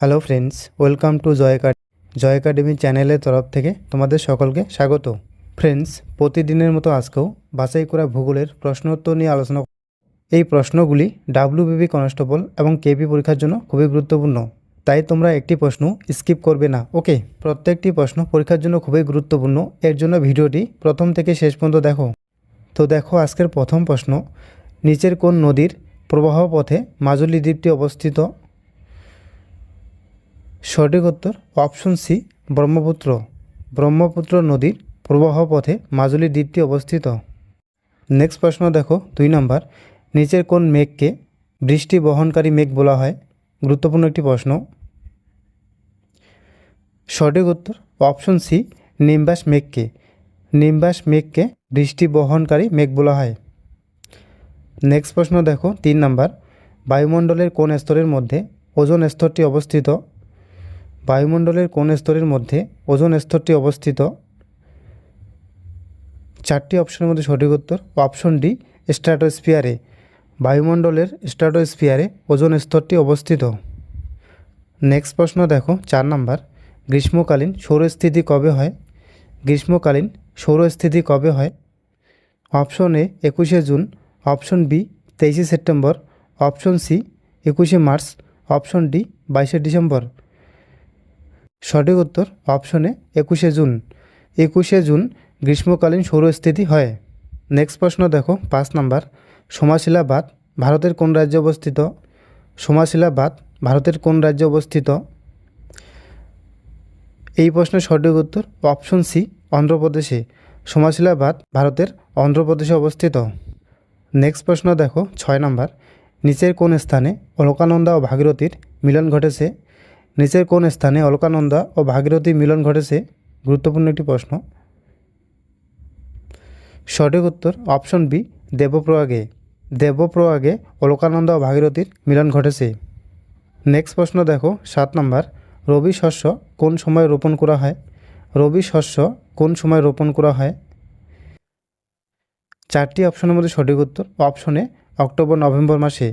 Hello friends welcome to Joy academy Joy academy চ্যানেলের তরফ থেকে তোমাদের সকলকে স্বাগত। ফ্রেন্ডস প্রতিদিনের মতো আজকেও বাছাই করা ভূগোলের প্রশ্নোত্তর নিয়ে আলোচনা। এই প্রশ্নগুলি ডাব্লিউবিবি কনস্টেবল এবং কেপি পরীক্ষার জন্য খুবই গুরুত্বপূর্ণ। তাই তোমরা একটি প্রশ্ন স্কিপ করবে না ওকে প্রত্যেকটি প্রশ্ন পরীক্ষার জন্য খুবই গুরুত্বপূর্ণ। এর জন্য ভিডিওটি প্রথম থেকে শেষ পর্যন্ত দেখো। তো দেখো আজকের প্রথম প্রশ্ন, নিচের কোন নদীর প্রবাহ পথে মাজুলি দ্বীপটি অবস্থিত? সঠিক উত্তর অপশন সি, ব্রহ্মপুত্র। ব্রহ্মপুত্র নদীর প্রবাহ পথে মাজুলি দ্বীপটি অবস্থিত। নেক্সট প্রশ্ন দেখো, দুই নম্বর। নিচের কোন মেঘকে বৃষ্টি বহনকারী মেঘ বলা হয়? গুরুত্বপূর্ণ একটি প্রশ্ন। সঠিক উত্তর অপশন সি, নিম্বাস মেঘকে। নিম্বাস মেঘকে বৃষ্টি বহনকারী মেঘ বলা হয়। নেক্সট প্রশ্ন দেখো, তিন নাম্বার। বায়ুমণ্ডলের কোন স্তরের মধ্যে ওজোন স্তরটি অবস্থিত? বায়ুমণ্ডলের কোন স্তরের মধ্যে ওজোন স্তরটি অবস্থিত? চারটি অপশনের মধ্যে সঠিক উত্তর। অপশন ডি, স্ট্র্যাটোস্ফিয়ারে। বায়ুমণ্ডলের স্ট্র্যাটোস্ফিয়ারে ওজোন স্তরটি অবস্থিত। নেক্সট প্রশ্ন দেখো, চার নাম্বার। গ্রীষ্মকালীন সৌরস্থিতি কবে হয়? গ্রীষ্মকালীন সৌরস্থিতি কবে হয়? অপশন এ, একুশে জুন। অপশন বি, তেইশে সেপ্টেম্বর। অপশন সি, একুশে মার্চ। অপশন ডি, বাইশে ডিসেম্বর। সঠিক উত্তর অপশনে একুশে জুন। একুশে জুন গ্রীষ্মকালীন সৌরস্থিতি হয়। নেক্সট প্রশ্ন দেখো, পাঁচ নাম্বার। সোমাশিলা বাঁধ ভারতের কোন রাজ্যে অবস্থিত? সোমাশিলা বাঁধ ভারতের কোন রাজ্যে অবস্থিত? এই প্রশ্নের সঠিক উত্তর অপশন সি অন্ধ্রপ্রদেশে। সোমাশিলা বাঁধ ভারতের অন্ধ্রপ্রদেশে অবস্থিত। নেক্সট প্রশ্ন দেখো, ছয় নাম্বার। নিচের কোন স্থানে অলকানন্দা ও ভাগীরথীর মিলন ঘটেছে? নিচের কোন স্থানে অলকানন্দা ও ভাগীরথী মিলন ঘটেছে? গুরুত্বপূর্ণ একটি প্রশ্ন। সঠিক উত্তর অপশন বি, দেবপ্রয়াগে। দেবপ্রয়াগে অলকানন্দা ও ভাগীরথীর মিলন ঘটেছে। নেক্সট প্রশ্ন দেখো, সাত নম্বর। রবি শস্য কোন সময় রোপণ করা হয়? রবি শস্য কোন সময় রোপণ করা হয়? চারটি অপশনের মধ্যে সঠিক উত্তর অপশনে অক্টোবর নভেম্বর মাসে।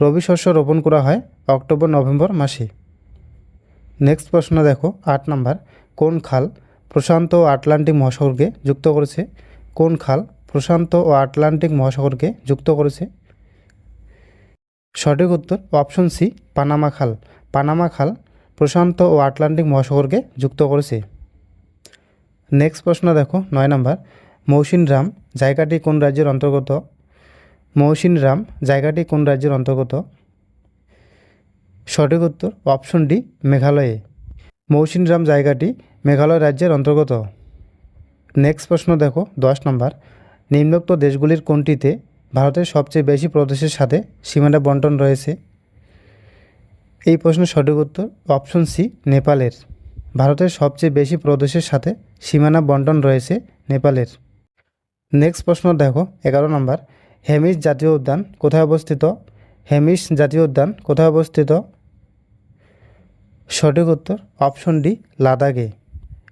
রবি শস্য রোপণ করা হয় অক্টোবর নভেম্বর মাসে। নেক্সট প্রশ্ন দেখো, আট নাম্বার, কোন খাল প্রশান্ত ও আটলান্টিক মহাসাগরকে যুক্ত করেছে? কোন খাল প্রশান্ত ও আটলান্টিক মহাসাগরকে যুক্ত করেছে? সঠিক উত্তর, অপশন সি, পানামা খাল। পানামা খাল প্রশান্ত ও আটলান্টিক মহাসাগরকে যুক্ত করেছে। নেক্সট প্রশ্ন দেখো, নয় নাম্বার মৌসিন রাম জায়গাটি কোন রাজ্যের অন্তর্গত? মৌসিন রাম জায়গাটি কোন রাজ্যের অন্তর্গত? সঠিক উত্তর অপশন ডি, মেঘালয়ে। মৌসিনরাম জায়গাটি মেঘালয় রাজ্যের অন্তর্গত। নেক্সট প্রশ্ন দেখো, দশ নম্বর। নিম্নোক্ত দেশগুলির কোনটিতে ভারতের সবচেয়ে বেশি প্রদেশের সাথে সীমানা বন্টন রয়েছে? এই প্রশ্নের সঠিক উত্তর অপশন সি, নেপালের। ভারতের সবচেয়ে বেশি প্রদেশের সাথে সীমানা বন্টন রয়েছে নেপালের। নেক্সট প্রশ্ন দেখো, এগারো নম্বর। হেমিস জাতীয় উদ্যান কোথায় অবস্থিত? হেমিস জাতীয় উদ্যান কোথায় অবস্থিত? সঠিক উত্তর অপশন ডি, লাদাখে।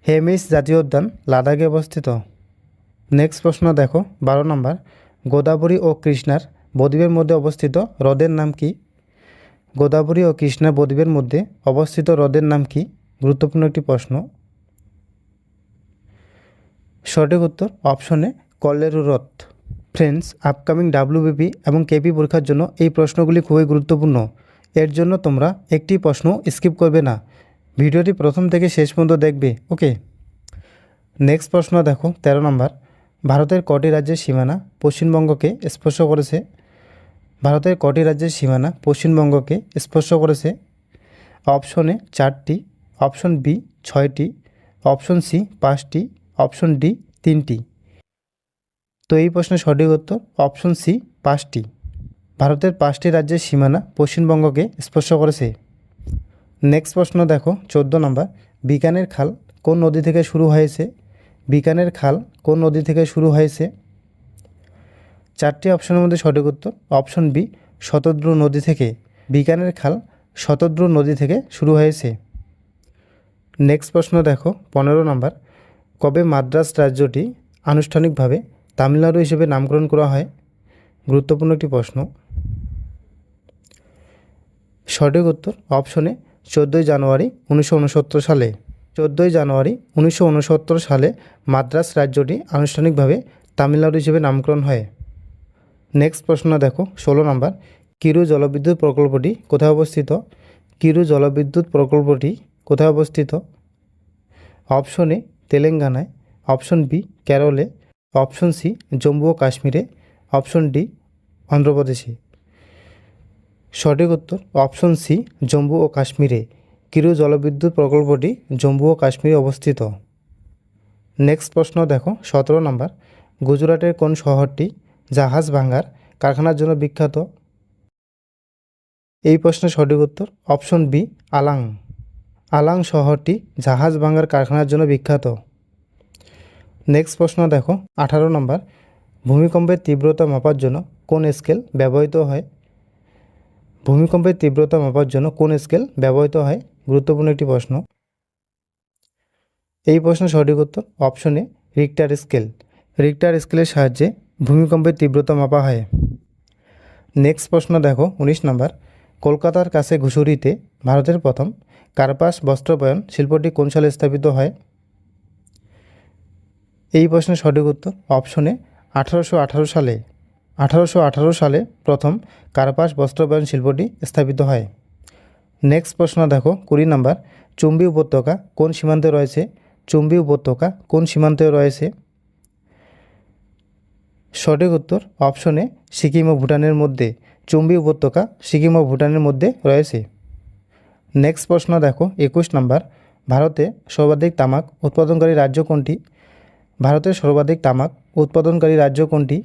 হেমিস জাতীয় উদ্যান লাদাখে অবস্থিত। নেক্সট প্রশ্ন দেখো, বারো নম্বর। গোদাবরী ও কৃষ্ণার বদ্বীপের মধ্যে অবস্থিত হ্রদের নাম কি? গোদাবরী ও কৃষ্ণা বদ্বীপের মধ্যে অবস্থিত হ্রদের নাম কি? গুরুত্বপূর্ণ একটি প্রশ্ন। সঠিক উত্তর অপশনে কল্লেরু হ্রদ। ফ্রেন্ডস আপকামিং ডাব্লিউবিপি এবং কেপি পরীক্ষার জন্য এই প্রশ্নগুলি খুবই গুরুত্বপূর্ণ। এর জন্য তোমরা একটি প্রশ্ন স্কিপ করবে না। ভিডিওটি প্রথম থেকে শেষ পর্যন্ত দেখবে ওকে নেক্সট প্রশ্ন দেখো, তেরো নম্বর। ভারতের কটি রাজ্যের সীমানা পশ্চিমবঙ্গকে স্পর্শ করেছে? ভারতের কটি রাজ্যের সীমানা পশ্চিমবঙ্গকে স্পর্শ করেছে? অপশনে চারটি অপশন বি ছয়টি অপশন সি পাঁচটি অপশন ডি তিনটি। তো এই প্রশ্নের সঠিক উত্তর অপশন সি পাঁচটি। ভারতের পাঁচটি রাজ্যের সীমানা পশ্চিমবঙ্গকে স্পর্শ করেছে। নেক্সট প্রশ্ন দেখো, চোদ্দ নম্বর, বিকানের খাল কোন নদী থেকে শুরু হয়েছে? বিকানের খাল কোন নদী থেকে শুরু হয়েছে? চারটি অপশনের মধ্যে সঠিক উত্তর অপশন বি, শতদ্রু নদী থেকে। বিকানের খাল শতদ্রু নদী থেকে শুরু হয়েছে। নেক্সট প্রশ্ন দেখো, পনেরো নম্বর, কবে মাদ্রাস রাজ্যটি আনুষ্ঠানিকভাবে তামিলনাড়ু হিসেবে নামকরণ করা হয়। গুরুত্বপূর্ণ একটি প্রশ্ন। সঠিক উত্তর অপশনে চোদ্দোই জানুয়ারি উনিশশো উনসত্তর সালে। চোদ্দোই জানুয়ারি উনিশশো উনসত্তর সালে মাদ্রাস রাজ্যটি আনুষ্ঠানিকভাবে তামিলনাড়ু হিসেবে নামকরণ হয়। নেক্সট প্রশ্ন দেখো, ষোলো নম্বর। কিরু জলবিদ্যুৎ প্রকল্পটি কোথায় অবস্থিত? কিরু জলবিদ্যুৎ প্রকল্পটি কোথায় অবস্থিত? অপশন এ তেলেঙ্গানায়, অপশন বি, কেরলে। অপশন সি, জম্মু ও কাশ্মীরে। অপশন ডি, অন্ধ্রপ্রদেশে। সঠিক উত্তর, অপশন সি, জম্মু ও কাশ্মীরে। কিরু জলবিদ্যুৎ প্রকল্পটি জম্মু ও কাশ্মীরে অবস্থিত? নেক্সট প্রশ্ন দেখো, সতেরো নম্বর। গুজরাটের কোন শহরটি জাহাজ ভাঙার কারখানার জন্য বিখ্যাত? এই প্রশ্নের সঠিক উত্তর, অপশন বি, আলাং। আলাং শহরটি জাহাজ ভাঙার কারখানার জন্য বিখ্যাত। নেক্সট প্রশ্ন দেখো, আঠারো নম্বর ভূমিকম্পের তীব্রতা মাপার জন্য কোন স্কেল ব্যবহৃত হয়? ভূমিকম্পের তীব্রতা মাপার জন্য কোন স্কেল ব্যবহৃত হয়? গুরুত্বপূর্ণ একটি প্রশ্ন। এই প্রশ্ন সঠিক উত্তর অপশনে রিক্টার স্কেল রিক্টার স্কেলের সাহায্যে ভূমিকম্পের তীব্রতা মাপা হয়। নেক্সট প্রশ্ন দেখো, উনিশ নম্বর কলকাতার কাছে ঘুষুরিতে ভারতের প্রথম কার্পাস বস্ত্রবয়ন শিল্পটি কোন সালে স্থাপিত হয়? এই প্রশ্নের সঠিক উত্তর অপশনে আঠারোশো আঠারো সালে, আঠারোশো আঠারো সালে প্রথম কার্পাস বস্ত্রবয়ন শিল্পটি স্থাপিত হয়। নেক্সট প্রশ্ন দেখো, কুড়ি নম্বর, চুম্বি উপত্যকা কোন সীমান্তে রয়েছে? চুম্বি উপত্যকা কোন সীমান্তে রয়েছে? সঠিক উত্তর অপশনে সিকিম ও ভুটানের মধ্যে, চুম্বি উপত্যকা সিকিম ও ভুটানের মধ্যে রয়েছে। নেক্সট প্রশ্ন দেখো, একুশ নম্বর, ভারতে সর্বাধিক তামাক উৎপাদনকারী রাজ্য কোনটি? ভারতের সর্বাধিক তামাক উৎপাদনকারী রাজ্য কোনটি?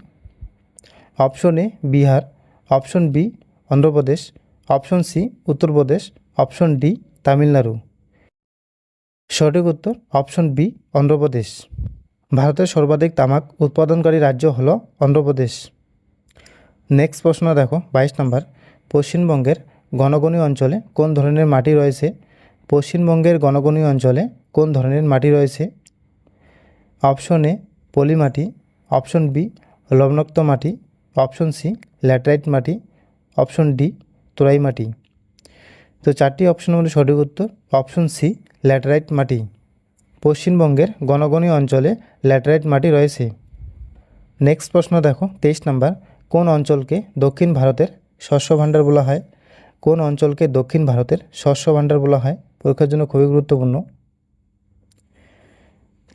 Option A Bihar, option B Andhra Pradesh, option C Uttar Pradesh, option D Tamil Nadu. সঠিক উত্তর অপশন বি অন্ধ্রপ্রদেশ। ভারতের সর্বাধিক তামাক উৎপাদনকারী রাজ্য হলো অন্ধ্রপ্রদেশ। নেক্সট প্রশ্ন দেখো, বাইশ নম্বর। পশ্চিমবঙ্গের গণগণীয় অঞ্চলে কোন ধরনের মাটি রয়েছে? পশ্চিমবঙ্গের গণগণীয় অঞ্চলে কোন ধরনের মাটি রয়েছে? অপশন এ পলি মাটি, অপশন বি লবণাক্ত মাটি, অপশন সি ল্যাটেরাইট মাটি, অপশন ডি তোরাই মাটি। তো চারটি অপশনের মধ্যে সঠিক উত্তর, অপশন সি ল্যাটেরাইট মাটি। পশ্চিমবঙ্গের গণগণীয় অঞ্চলে ল্যাটেরাইট মাটি রয়েছে। নেক্সট প্রশ্ন দেখো, তেইশ নাম্বার, কোন অঞ্চলকে দক্ষিণ ভারতের শস্য ভাণ্ডার বলা হয়? কোন অঞ্চলকে দক্ষিণ ভারতের শস্য ভাণ্ডার বলা হয়? পরীক্ষার জন্য খুবই গুরুত্বপূর্ণ।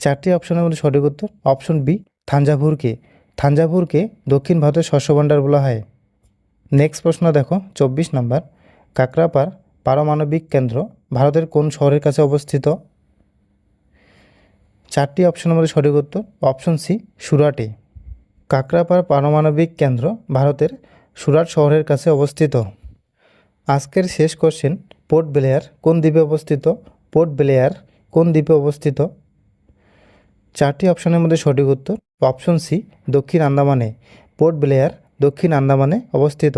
চারটি অপশনের মধ্যে সঠিক উত্তর অপশন বি থাঞ্জাভুরকে। থাঞ্জাভুরকে দক্ষিণ ভারতের শস্য ভাণ্ডার বলা হয়। নেক্সট প্রশ্ন দেখো, চব্বিশ নম্বর। কাকরাপার পারমাণবিক কেন্দ্র ভারতের কোন শহরের কাছে অবস্থিত? চারটি অপশনের মধ্যে সঠিক উত্তর অপশন সি সুরাটে। কাকরাপার পারমাণবিক কেন্দ্র ভারতের সুরাট শহরের কাছে অবস্থিত। আজকের শেষ কোশ্চেন পোর্ট ব্লেয়ার কোন দ্বীপে অবস্থিত? পোর্ট ব্লেয়ার কোন দ্বীপে অবস্থিত? চারটি অপশনের মধ্যে সঠিক উত্তর অপশন সি দক্ষিণ আন্দামানে পোর্ট ব্লেয়ার দক্ষিণ আন্দামানে অবস্থিত।